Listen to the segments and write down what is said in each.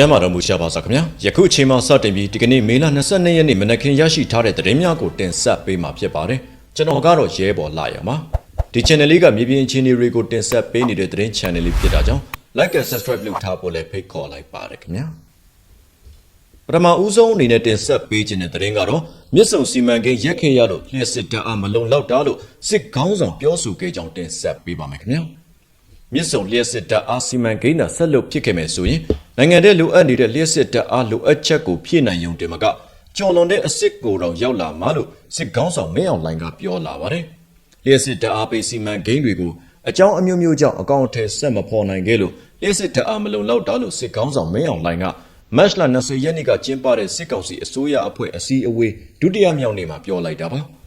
ကျမ်းမာတော်မူရှာပါစားခင်ဗျာယခုအချိန်မှစတင်ပြီးဒီကနေ့မေလ22ရက်နေ့မနက်ခင်းရရှိထားတဲ့သတင်းများကိုတင်ဆက်ပေးမှာဖြစ်ပါတယ်ကျွန်တော်ကတော့ရဲဘော်လာရပါဒီ channel လေးကမြေပြင်အခြေအနေတွေကိုတင်ဆက်ပေးနေတဲ့သတင်း channel လေးဖြစ်တာကြောင့် like and subscribe လုပ်ထားဖို့လည်းဖိတ်ခေါ်လိုက်ပါတယ်ခင်ဗျာပထမဦးဆုံးအနေနဲ့တင်ဆက်ပေးခြင်းတဲ့သတင်းကတော့မြစ်ဆုံစီမံကိန်းရက်ခေရလို့လျှက်စစ်တအားမလုံလောက်တာလို့စစ်ကောင်းဆောင်ပြောဆိုခဲ့ကြောင်းတင်ဆက်ပေးပါမယ်ခင်ဗျာ မြစ်ဆုံလျှက်စစ်တပ်အားစီမံကိန်းသာဆက်လုပ်ဖြစ်ခဲ့မယ်ဆိုရင်နိုင်ငံတဲ့လိုအပ်နေတဲ့လျှက်စစ်တပ်အားလိုအပ်ချက်ကိုဖြည့်နိုင်ုံတင်မကကျော်လွန်တဲ့အစ်စ်ကိုတော့ရောက်လာမှလို့စစ်ကောင်းဆောင်မင်းအောင်လှိုင်ကပြောလာပါတယ်။လျှက်စစ်တပ်အားပေးစီမံကိန်းတွေကိုအကြောင်းအမျိုးမျိုးကြောင့်အကောင့်ထဲဆက်မဖော်နိုင်ခဲ့လို့လျှက်စစ်တပ်အားမလုံလောက်တာလို့စစ်ကောင်းဆောင်မင်းအောင်လှိုင်ကမတ်လ20ရက်နေ့ကကျင်းပတဲ့စစ်ကောင်စီအစိုးရအဖွဲ့အစည်းအဝေးဒုတိယမြောက်နေ့မှာပြောလိုက်တာပါ။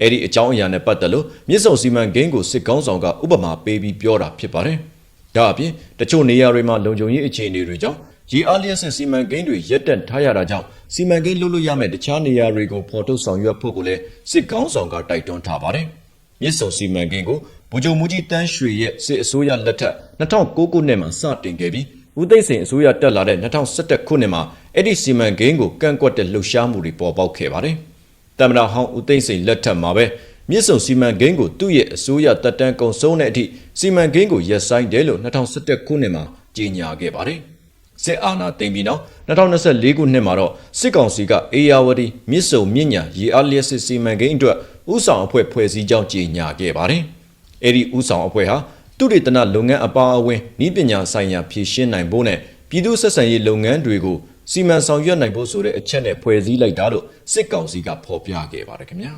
အဲ့ဒီအကြောင်းအရာနဲ့ပတ်သက်လို့မြစ်ဆုံစီမံကိန်းကိုစစ်ကောင်းဆောင်ကဥပမာပေးပြီးပြောတာဖြစ်ပါတယ်။ဒါအပြင်တချို့နေရာတွေမှာလုံခြုံရေးအခြေအနေတွေကြောင့်ရေအားလျက်စစ်စီမံကိန်းတွေရပ်တန့်ထားရတာကြောင့်စီမံကိန်းလုပ်လို့ရမယ့်တခြားနေရာတွေကိုဖော်ထုတ်ဆောင်ရွက်ဖို့ကိုလည်းစစ်ကောင်းဆောင်ကတိုက်တွန်းထားပါတယ်။မြစ်ဆုံစီမံကိန်းကိုဗိုလ်ချုပ်မူကြီးတန်းရွှေရဲ့စစ်အစိုးရလက်ထက်2009ခုနှစ်မှာစတင်ခဲ့ပြီးဦးသိန်းစိန်အစိုးရတက်လာတဲ့2011ခုနှစ်မှာအဲ့ဒီစီမံကိန်းကိုကန့်ကွက်တဲ့လှုပ်ရှားမှုတွေပေါ်ပေါက်ခဲ့ပါတယ်။ တမနာဟောင်းဦးသိန်းစိန်လက်ထက်မှာပဲမြစ်ဆုံစီမံကိန်းကိုသူ့ရဲ့အစိုးရတက်တန်းကုံဆုံးတဲ့အထိစီမံကိန်းကိုရပ်ဆိုင်းတယ်လို့2011ခုနှစ်မှာကြေညာခဲ့ပါတယ်။စစ်အာဏာသိမ်းပြီးနောက်2024ခုနှစ်မှာတော့စစ်ကောင်စီကအေယာဝတီမြစ်ဆုံမြင့်ညာရေအားလျက်စစ်စီမံကိန်းအတွက်ဥဆောင်အဖွဲ့ဖွဲ့စည်းကြောင်းကြေညာခဲ့ပါတယ်။အဲဒီဥဆောင်အဖွဲ့ဟာသူတေသနလုပ်ငန်းအပါအဝင်ဤပညာဆိုင်ရာဖြည့်ရှင်းနိုင်ဖို့နဲ့ပြည်သူဆက်ဆံရေးလုပ်ငန်းတွေကို စီမံဆောင်ရွက်နိုင်ဖို့ဆိုတဲ့အချက်နဲ့ဖွဲ့စည်းလိုက်တာလို့စစ်ကောင်စီကဖော်ပြခဲ့ပါတယ်ခင်ဗျာ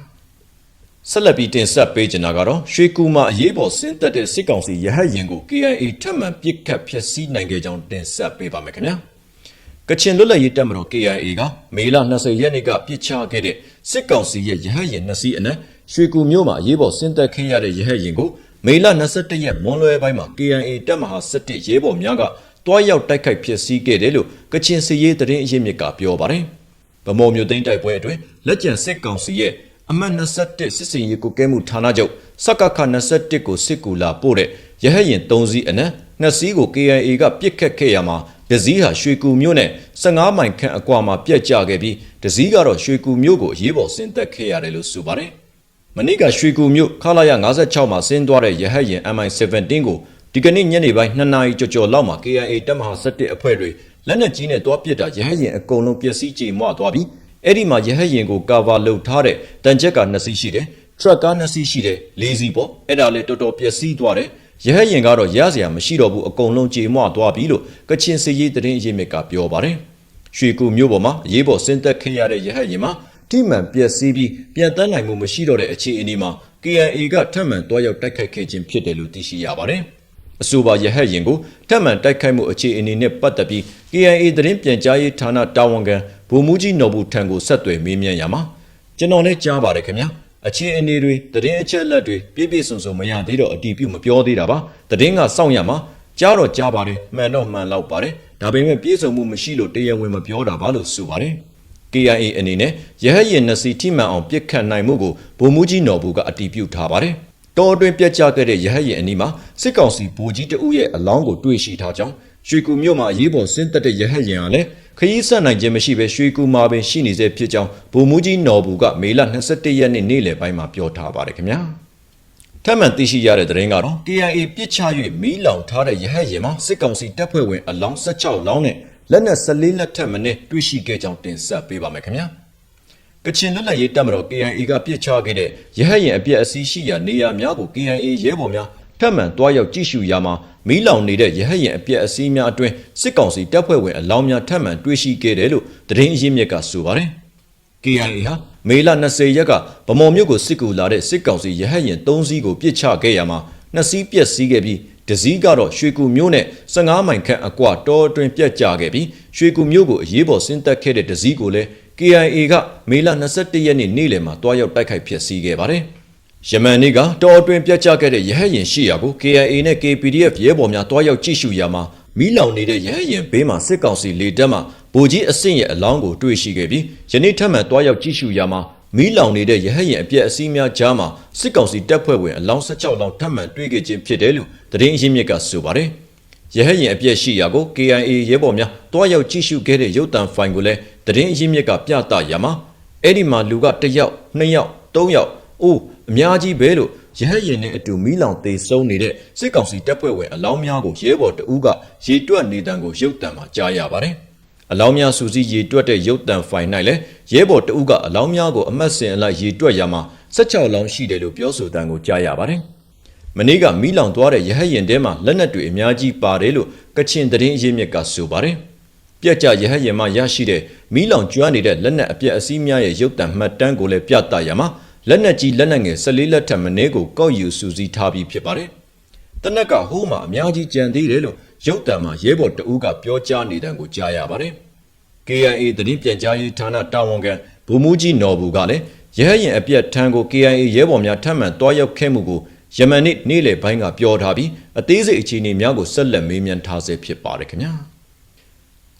ဆက်လက်ပြီးတင်ဆက်ပေးချင်တာကတော့ရွှေကူမှာအရေးပေါ်ဆင်းသက်တဲ့စစ်ကောင်စီရဟတ်ရင်ကို KIA ထပ်မံပစ်ခတ်ဖျက်ဆီးနိုင်ခဲ့ကြောင်းတင်ဆက်ပေးပါမယ်ခင်ဗျာကချင်လွတ်လပ်ရေးတပ်မတော် KIA ကမေလ20ရက်နေ့ကပြစ်ချခဲ့တဲ့စစ်ကောင်စီရဲ့ရဟတ်ရင်နှစ်စီးအနက်ရွှေကူမြို့မှာအရေးပေါ်ဆင်းသက်ခဲ့ရတဲ့ရဟတ်ရင်ကိုမေလ21ရက်မွန်းလွဲပိုင်းမှာ KIA တပ်မဟာ17ရဲဘော်များက တွားရောက်တိုက်ခိုက်ဖျက်ဆီးခဲ့တယ်လို့ကချင်စီရေးသတင်းအရင်းမြစ်ကပြောပါတယ်။ဗမော်မျိုးသိန်းတိုက်ပွဲအတွင်းလက်ကျန်စစ်ကောင်စီရဲ့အမှတ်21စစ်စင်ရေးကိုကဲမှုဌာနချုပ်စကခ21ကိုစစ်ကူလာပို့တဲ့ရဟတ်ရင်3စီးအနက်2စီးကို KIA ကပြစ်ခတ်ခဲ့ရမှာဒဇီးဟာရွှေကူမြို့နဲ့15မိုင်ခန့်အကွာမှာပြက်ကျခဲ့ပြီးဒဇီးကတော့ရွှေကူမြို့ကိုအရေးပေါ်ဆင်းသက်ခဲ့ရတယ်လို့ဆိုပါတယ်။မနေ့ကရွှေကူမြို့ခလာရ56မှာဆင်းသွားတဲ့ရဟတ်ရင် MI17 ကို ဒီကနေ့ညနေပိုင်း2နာရီကျော်ကျော်လောက်မှာ KIA တပ်မဟာ17အဖွဲ့တွေလက်နက်ကြီးနဲ့တွားပစ်တာရဟတ်ရင်အကုန်လုံးပျက်စီးကြေမွသွားပြီးအဲ့ဒီမှာရဟတ်ရင်ကိုကာဗာလုပ်ထားတဲ့တန်ချက်က2စီးရှိတယ်ထရက်ကား2စီးရှိတယ်၄စီးပေါ့အဲ့ဒါလည်းတော်တော်ပျက်စီးသွားတယ်ရဟတ်ရင်ကတော့ရစရာမရှိတော့ဘူးအကုန်လုံးကြေမွသွားပြီလို့ကချင်စီရေးသတင်းအရင်းမြစ်ကပြောပါတယ်ရွှေကူမြို့ပေါ်မှာအရေးပေါ်ဆင်းသက်ခဲ့ရတဲ့ရဟတ်ရင်မှာထိမှန်ပျက်စီးပြီးပြန်တန်းနိုင်မှုမရှိတော့တဲ့အခြေအနေမှာ KNA ကထပ်မံတွားရောက်တိုက်ခိုက်ခဲ့ခြင်းဖြစ်တယ်လို့သိရှိရပါတယ်။ အဆိုပါရဟတ်ရင်ကိုထပ်မံတိုက်ခိုက်မှုအခြေအနေနဲ့ပတ်သက်ပြီး KNA သတင်းပြန်ကြားရေးဌာနတာဝန်ခံဗိုလ်မှူးကြီးနော်ဘူးထံကိုဆက်သွယ်မေးမြန်းရမှာကျွန်တော်လည်းကြားပါတယ်ခင်ဗျာ။အခြေအနေတွေသတင်းအချက်အလက်တွေပြည့်ပြည့်စုံစုံမရသေးတော့အတီးပြုတ်မပြောသေးတာပါ။သတင်းကစောင့်ရမှာကြားတော့ကြားပါတယ်မှန်တော့မှန်လောက်ပါတယ်။ဒါပေမဲ့ပြည့်စုံမှုမရှိလို့တရားဝင်မပြောတာပါလို့ဆိုပါတယ်။ KIA အနေနဲ့ရဟတ်ရင်နှစ်စီထိမှန်အောင်ပြစ်ခတ်နိုင်မှုကိုဗိုလ်မှူးကြီးနော်ဘူးကအတည်ပြုထားပါတယ်။ တော်အတွင်းပြက်ကျခဲ့တဲ့ရဟတ်ရင်အနီးမှာစစ်ကောင်စီဗိုလ်ကြီးတဦးရဲ့အလောင်းကိုတွေ့ရှိထားကြောင်းရွှေကူမြို့မှာအရေးပေါ်ဆင်းသက်တဲ့ရဟတ်ရင်ဟာလည်းခရီးဆက်နိုင်ခြင်းမရှိဘဲရွှေကူမှာပင်ရှိနေစေဖြစ်ကြောင်းဗိုလ်မှူးကြီးနော်ဘူးကမေလ22ရက်နေ့နေ့လယ်ပိုင်းမှာပြောထားပါတယ်ခင်ဗျာ။ထပ်မံသိရှိရတဲ့သတင်းကတော့ KIA ပြစ်ချ၍မီးလောင်ထားတဲ့ရဟတ်ရင်မှာစစ်ကောင်စီတပ်ဖွဲ့ဝင်အလောင်း16လောင်းနဲ့လက်နက်14လက်ထက်မနည်းတွေ့ရှိခဲ့ကြောင်းတင်ဆက်ပေးပါမယ်ခင်ဗျာ ကချင်လွတ်လပ်ရေးတပ်မတော် KIA ကပြစ်ချခဲ့တဲ့ရဟတ်ရင်အပြက်အစည်းရှိရာနေရာများကို KIA ရဲဘော်များထပ်မံတွားရောက်ကြည့်ရှုရာမှာမီးလောင်နေတဲ့ရဟတ်ရင်အပြက်အစည်းများအတွင်းစစ်ကောင်စီတပ်ဖွဲ့ဝင်အလောင်းများထပ်မံတွေ့ရှိခဲ့တယ်လို့သတင်းအရင်းမြစ်ကဆိုပါတယ် KIA ဟာမေလ20ရက်ကဗမော်မြို့ကိုစစ်ကူလာတဲ့စစ်ကောင်စီရဟတ်ရင်3စီးကိုပြစ်ချခဲ့ရမှာနှစ်စီးပြက်စီးခဲ့ပြီးတစည်းကတော့ရွှေကူမြို့နဲ့15မိုင်ခန့်အကွာတောအတွင်းပြက်ကျခဲ့ပြီးရွှေကူမြို့ကိုအရေးပေါ်ဆင်းသက်ခဲ့တဲ့တစည်းကိုလည်း KIA ကမေလ21ရက်နေ့နေ့လယ်မှာတွားရောက်တိုက်ခိုက်ဖျက်ဆီးခဲ့ပါတယ်။ယမန်နေ့ကတောအတွင်းပြက်ကျခဲ့တဲ့ရဟတ်ရင်ရှိရာကို KIA နဲ့ KPDF ရဲဘော်များတွားရောက်ကြည့်ရှုရာမှာမီးလောင်နေတဲ့ရဟတ်ရင်ဘေးမှာစစ်ကောင်စီလေတပ်မှဗိုလ်ကြီးအဆင့်ရဲ့အလောင်းကိုတွေ့ရှိခဲ့ပြီးယနေ့ထပ်မံတွားရောက်ကြည့်ရှုရာမှာမီးလောင်နေတဲ့ရဟတ်ရင်အပြက်အစည်းများကြားမှာစစ်ကောင်စီတပ်ဖွဲ့ဝင်အလောင်း16လောင်းထပ်မံတွေ့ခဲ့ခြင်းဖြစ်တယ်လို့သတင်းရင်းမြစ်ကဆိုပါတယ်။ရဟတ်ရင်အပြည့်ရှိရာကို KIA ရဲဘော်များတွားရောက်ကြည့်ရှုခဲ့တဲ့ရုပ်သံဖိုင်ကိုလည်း သတင်းအရင်းမြစ်ကပြသရမှာအဲ့ဒီမှာလူကတစ်ယောက်နှစ်ယောက်သုံးယောက်အိုးအများကြီးပဲလို့ရဟတ်ရင်နဲ့အတူမီးလောင်သေးဆုံးနေတဲ့စစ်ကောင်စီတပ်ဖွဲ့ဝင်အလောင်းများကိုရဲဘော်တဦးကရေတွက်နေတံကိုရုပ်တံမှာကြားရပါတယ်အလောင်းများစူးစီးရေတွက်တဲ့ရုပ်တံဖိုင်၌လည်းရဲဘော်တဦးကအလောင်းများကိုအမတ်စင်အလိုက်ရေတွက်ရမှာ16လောင်းရှိတယ်လို့ပြောဆိုတံကိုကြားရပါတယ်မနေ့ကမီးလောင်သွားတဲ့ရဟတ်ရင်ထဲမှာလက်နက်တွေအများကြီးပါတယ်လို့ကချင်သတင်းအရင်းမြစ်ကဆိုပါတယ် ပြက်ကြရဟတ်ရင်မှရရှိတဲ့မီးလောင်ကျွမ်းနေတဲ့လက်နက်အပြက်အစည်းများရဲ့ရုပ်တံမှတ်တမ်းကိုလည်းပြသရမှာလက်နက်ကြီးလက်နက်ငယ်14လက်ထက်မင်းကိုကောက်ယူစူးစီးထားပြီးဖြစ်ပါတယ်။တနက်ကဟိုးမှာအများကြီးကြံသေးတယ်လို့ရုပ်တံမှာရဲဘော်တအူးကပြောကြားနေတဲ့ကိုကြားရပါတယ်။ KIA သတင်းပြန်ကြားရေးဌာနတာဝန်ခံဗိုလ်မှူးကြီးနော်ဘူးကလည်းရဟရင်အပြက်ထံကို KIA ရဲဘော်များထပ်မံတွားရောက်ခဲ့မှုကိုယမန်နေ့နေ့လယ်ပိုင်းကပြောထားပြီးအသေးစိတ်အခြေအနေများကိုဆက်လက်မေးမြန်းထားဆဲဖြစ်ပါတယ်ခင်ဗျာ။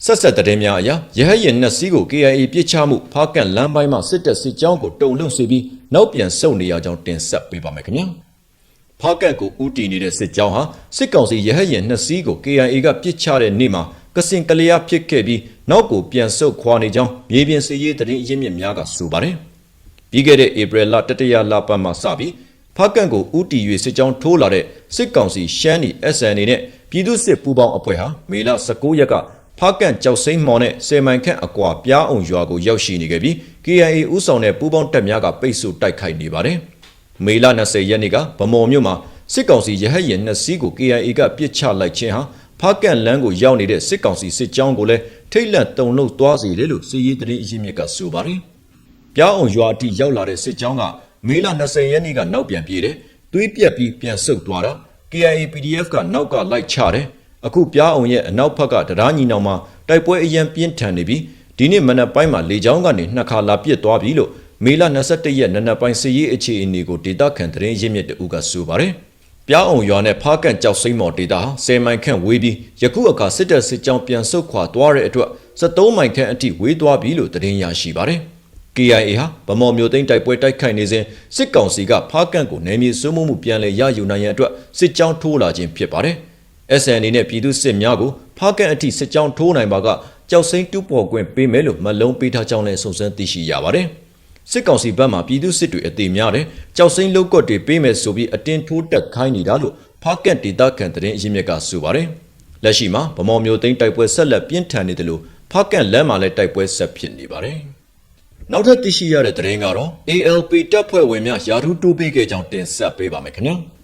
ဆက်ဆက်တဲ့များအရာရဟရင်နှစ်စီးကို KIA ပြစ်ချမှုဖားကန့်လမ်းပိုင်းမှာစစ်တပ်စစ်ကြောင်းကိုတုံလုံစေပြီးနောက်ပြန်ဆုတ်နေရကြောင်းတင်ဆက်ပေးပါမယ်ခင်ဗျာ။ဖားကန့်ကိုဥတီနေတဲ့စစ်ကြောင်းဟာစစ်ကောင်စီရဟရင်နှစ်စီးကို KIA ကပြစ်ချတဲ့နေ့မှာကစင်ကလျာဖြစ်ခဲ့ပြီးနောက်ကိုပြန်ဆုတ်ခွာနေကြောင်းမြေပြင်စစ်ရေးသတင်းအရင်းမြစ်များကဆိုပါတယ်။ပြီးခဲ့တဲ့ဧပြီလတတရလပတ်မှာစပြီးဖားကန့်ကိုဥတီ၍စစ်ကြောင်းထိုးလာတဲ့စစ်ကောင်စီရှမ်းနီ SN နဲ့ပြည်သူစစ်ပူးပေါင်းအဖွဲ့ဟာမေလ19ရက်က ဖားကန့်ကြောက်စိမ့်မော်နဲ့စေမိုင်ခန့်အကွာပြားအောင်ရွာကိုရောက်ရှိနေခဲ့ပြီး KIA ဥဆောင်တဲ့ပူးပေါင်းတပ်များကပိတ်ဆို့တိုက်ခိုက်နေပါတယ်။မေလ20ရက်နေ့ကဗမော်မြို့မှာစစ်ကောင်စီရဟတ်ရင်နှစ်စီးကို KIA ကပစ်ချလိုက်ခြင်းဟာဖားကန့်လန်းကိုရောက်နေတဲ့စစ်ကောင်စီစစ်ကြောင်းကိုလည်းထိတ်လန့်တုန်လှုပ်သွားစေတယ်လို့စစ်ရေးသတင်းအရင်းမြစ်ကဆိုပါတယ်။ပြားအောင်ရွာအထိရောက်လာတဲ့စစ်ကြောင်းကမေလ20ရက်နေ့ကနောက်ပြန်ပြေးတယ်။သွေးပြက်ပြီးပြန်ဆုတ်သွားတာ KIA PDF ကနောက်ကလိုက်ချတယ်။ အခုပြားအောင်ရဲ့အနောက်ဘက်ကတရားညီနောင်မှာတိုက်ပွဲအရန်ပြင်းထန်နေပြီးဒီနေ့မနက်ပိုင်းမှာလေကြောင်းကနေနှစ်ခါလာပစ်သွားပြီလို့မေလ21ရက်နနက်ပိုင်းစစ်ရေးအခြေအနေကိုဒေတာခန်သတင်းရင်းမြစ်တူကဆိုပါတယ်။ပြားအောင်ရွာနဲ့ဖားကန့်ကြောက်စိမ့်မော်ဒေတာဟာ10မိုင်ခန့်ဝေးပြီးယခုအခါစစ်တပ်စစ်ကြောင်းပြန်ဆုတ်ခွာသွားတဲ့အတွက်73မိုင်ခန့်အထိဝေးသွားပြီလို့သတင်းရရှိပါတယ်။ KIA ဟာဗမော်မျိုးသိန်းတိုက်ပွဲတိုက်ခိုက်နေစဉ်စစ်ကောင်စီကဖားကန့်ကိုနယ်မြေစိုးမိုးမှုပြန်လည်ရယူနိုင်ရန်အတွက်စစ်ကြောင်းထိုးလာခြင်းဖြစ်ပါတယ်။ SN အနေနဲ့ပြည်သူစစ်များကိုဖားကန့်အထိစစ်ကြောင်းထိုးနိုင်ပါကကြောက်စိမ့်တူပေါ်ကွင်းပေးမယ်လို့မလုံးပေးထားကြောင်းလည်းစုံစမ်းသိရှိရပါတယ်။စစ်ကောင်စီဘက်မှပြည်သူစစ်တွေအသေးများတယ်ကြောက်စိမ့်လုတ်ကွက်တွေပေးမယ်ဆိုပြီးအတင်းထိုးတက်ခိုင်းနေတာလို့ဖားကန့်ဒေတာခန်သတင်းအရင်းမြစ်ကဆိုပါတယ်။လက်ရှိမှာဗမော်မျိုးသိန်းတိုက်ပွဲဆက်လက်ပြင်းထန်နေတယ်လို့ဖားကန့်လမ်းမှာလည်းတိုက်ပွဲဆက်ဖြစ်နေပါတယ်။နောက်ထပ်သိရှိရတဲ့သတင်းကတော့ ALP တပ်ဖွဲ့ဝင်များယာထူးတိုးပေးခဲ့ကြောင်းတင်ဆက်ပေးပါမယ်ခင်ဗျာ။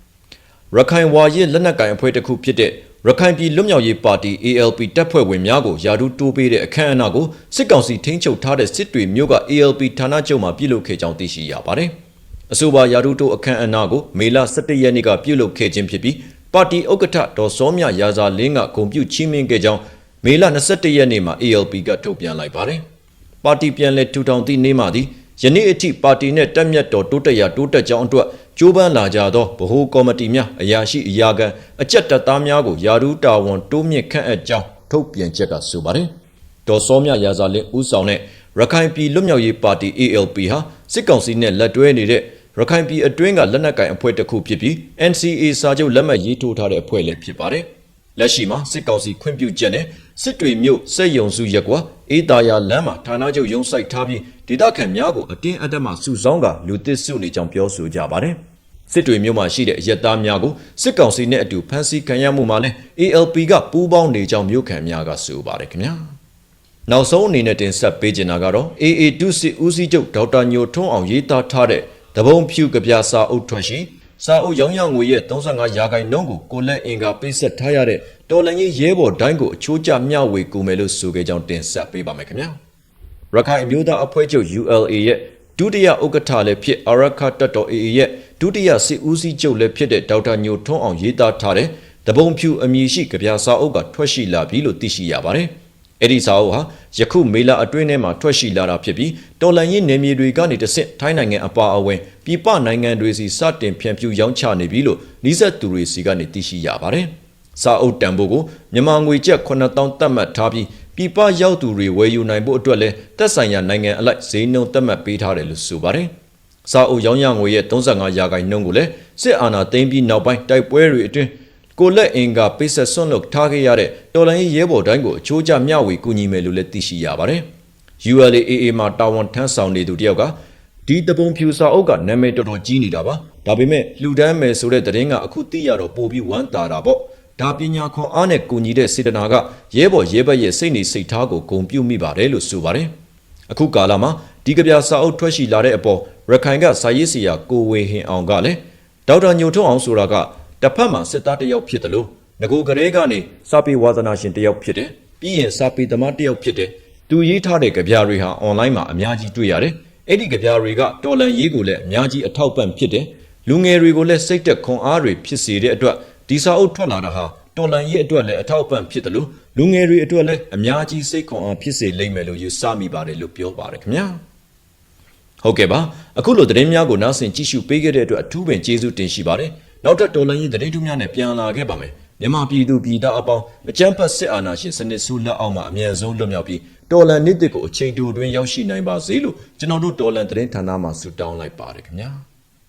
ရခိုင်ဝါရစ်လက်နက်ကင်အဖွဲ့တစ်ခုဖြစ်တဲ့ရခိုင်ပြည်လွတ်မြောက်ရေးပါတီ ALP တပ်ဖွဲ့ဝင်များကိုယာဒူးတိုးပေးတဲ့အခမ်းအနားကိုစစ်ကောင်စီထိန်းချုပ်ထားတဲ့စစ်တွေမျိုးက ALP ဌာနချုပ်မှာပြုလုပ်ခဲ့ကြောင်းသိရှိရပါတယ်။အဆိုပါယာဒူးတိုးအခမ်းအနားကိုမေလ17ရက်နေ့ကပြုလုပ်ခဲ့ခြင်းဖြစ်ပြီးပါတီဥက္ကဋ္ဌဒေါ်စောမြရာဇာလင်းကဂုဏ်ပြုချီးမြှင့်ခဲ့ကြောင်းမေလ21ရက်နေ့မှာ ALP ကထုတ်ပြန်လိုက်ပါတယ်။ပါတီပြန်လည်ထူထောင်သည့်နေ့မှသည်ယနေ့အထိပါတီနဲ့တက်မြတ်တော်တိုးတက်ရာတိုးတက်ကြောင်းအတွက် ကြိုးပမ်းလာကြသောဗဟိုကော်မတီများအရာရှိအရာခံအကြက်တပ်သားများကိုယာရူးတာဝန်တိုးမြင့်ခန့်အပ်ကြောင်းထုတ်ပြန်ချက်ကဆိုပါတယ်။ဒေါ်စောမြရာဇာလင်းဦးဆောင်တဲ့ရခိုင်ပြည်လွတ်မြောက်ရေးပါတီ ALP ဟာစစ်ကောင်စီနဲ့လက်တွဲနေတဲ့ရခိုင်ပြည်အတွင်းကလက်နက်ကင်အဖွဲ့တစ်ခုဖြစ်ပြီး NCA စာချုပ်လက်မှတ်ရေးထိုးထားတဲ့အဖွဲ့လည်းဖြစ်ပါတယ်။ လက်ရှိမှာစစ်ကောင်စီခွင့်ပြုချက်နဲ့စစ်တွေမြို့စက်ယုံစုရက်ကွာအေးတာယာလမ်းမှာဌာနချုပ်ရုံးဆိုင်ထားပြီးဒေသခံများကိုအတင်းအဓမ္မစုဆောင်းကလူသစ်စုနေကြောင်းပြောဆိုကြပါတယ်။စစ်တွေမြို့မှာရှိတဲ့အရက်သားများကိုစစ်ကောင်စီနဲ့အတူဖမ်းဆီးခံရမှုမှာလည်း ALP ကပူးပေါင်းနေကြောင်းမြို့ခံများကဆိုပါတယ်ခင်ဗျာ။နောက်ဆုံးအနေနဲ့တင်ဆက်ပေးချင်တာကတော့ AA ဒုစစ်ဦးစီးချုပ်ဒေါက်တာညိုထွန်းအောင်ရေးသားထားတဲ့တပုံဖြူကပြစာအုပ်ထွက်ရှိ စာအုပ်ရောင်းရငွေရဲ့35ရာခိုင်နှုန်းကိုကိုလက်အင်ကပေးဆက်ထားရတဲ့တော်လန်ကြီးရဲဘော်တိုင်းကိုအချိုးကျမျှဝေကူမယ်လို့ဆိုခဲ့ကြောင်းတင်ဆက်ပေးပါမယ်ခင်ဗျာရခိုင်အမျိုးသားအဖွဲ့ချုပ် ULA ရဲ့ဒုတိယဥက္ကဋ္ဌလည်းဖြစ်အရခတ်တော် AA ရဲ့ဒုတိယစစ်ဦးစီးချုပ်လည်းဖြစ်တဲ့ဒေါက်တာညိုထွန်းအောင်ရေးသားထားတဲ့တပုံဖြူအမည်ရှိကြပြစာအုပ်ကထွက်ရှိလာပြီလို့သိရှိရပါတယ် အဲ့ဒီစာအုပ်ဟာယခုမေလအတွင်းထဲမှာထွက်ရှိလာတာဖြစ်ပြီးတော်လန်ရင်နေမြေတွေကနေတဆင့်ထိုင်းနိုင်ငံအပါအဝင်ပြည်ပနိုင်ငံတွေစီစတင်ဖြန့်ဖြူးရောင်းချနေပြီလို့နီးစပ်သူတွေစီကနေသိရှိရပါတယ်။စာအုပ်တန်ဖိုးကိုမြန်မာငွေကျပ်9000သတ်မှတ်ထားပြီးပြည်ပရောက်သူတွေဝယ်ယူနိုင်ဖို့အတွက်လည်းသက်ဆိုင်ရာနိုင်ငံအလိုက်ဈေးနှုန်းသတ်မှတ်ပေးထားတယ်လို့ဆိုပါတယ်။စာအုပ်ရောင်းရငွေရဲ့35ရာခိုင်နှုန်းကိုလည်းစစ်အာဏာသိမ်းပြီးနောက်ပိုင်းတိုက်ပွဲတွေအတွင်း ကိုလက်အင်ကပိတ်ဆက်ဆွန့်လွတ်ထားခဲ့ရတဲ့တော်လိုင်းရေးရဲဘော်တိုင်းကိုအချိုးကျမျှဝေကူညီမယ်လို့လည်းသိရှိရပါတယ်။ ULAA မှာတာဝန်ထမ်းဆောင်နေသူတယောက်ကဒီတပုံဖြူစာအုပ်ကနာမည်တော်တော်ကြီးနေတာပါ။ဒါပေမဲ့လှူဒန်းမယ်ဆိုတဲ့သတင်းကအခုသိရတော့ပိုပြီးဝမ်းသာတာပေါ့။ဒါပညာခွန်အားနဲ့ကူညီတဲ့စေတနာကရဲဘော်ရဲဘက်ရဲ့စိတ်နေစိတ်ထားကိုဂုဏ်ပြုမိပါတယ်လို့ဆိုပါတယ်။အခုကာလမှာဒီကဗျာစာအုပ်ထွက်ရှိလာတဲ့အပေါ်ရခိုင်ကစာရေးဆရာကိုဝေဟင်အောင်ကလည်းဒေါက်တာညိုထွန်းအောင်ဆိုတာက တစ်ဖက်မှာစစ်သားတစ်ယောက်ဖြစ်တယ်လို့ငကိုကလေးကနေစာပေဝါသနာရှင်တစ်ယောက်ဖြစ်တယ်ပြီးရင်စာပေသမားတစ်ယောက်ဖြစ်တယ်သူရေးထားတဲ့ကဗျာတွေဟာအွန်လိုင်းမှာအများကြီးတွေ့ရတယ်အဲ့ဒီကဗျာတွေကတော်လန်ရေးကိုလည်းအများကြီးအထောက်ပံ့ဖြစ်တယ်လူငယ်တွေကိုလည်းစိတ်သက်ခွန်အားတွေဖြစ်စေတဲ့အတွက်ဒီစာအုပ်ထွက်လာတာဟာတော်လန်ရေးအတွက်လည်းအထောက်ပံ့ဖြစ်တယ်လို့လူငယ်တွေအတွက်လည်းအများကြီးစိတ်ခွန်အားဖြစ်စေလိမ့်မယ်လို့ယူဆမိပါတယ်လို့ပြောပါတယ်ခင်ဗျာဟုတ်ကဲ့ပါအခုလိုသတင်းများကိုနားဆင်ကြည့်ရှုပေးခဲ့တဲ့အတွက်အထူးပင်ကျေးဇူးတင်ရှိပါတယ် နောက်ထပ်တော်လိုင်းရေးသတင်းထူးများနဲ့ပြန်လာခဲ့ပါမယ်မြန်မာပြည်သူပြည်သားအပေါင်းအကြမ်းဖက်စစ်အာဏာရှင်စနစ်ဆူလက်အောက်မှာအမြန်ဆုံးလွတ်မြောက်ပြီးတော်လန်နေ့တစ်ကိုအချိန်တိုတွင်ရောက်ရှိနိုင်ပါစေလို့ကျွန်တော်တို့တော်လန်သတင်းဌာနမှဆုတောင်းလိုက်ပါတယ်ခင်ဗျာ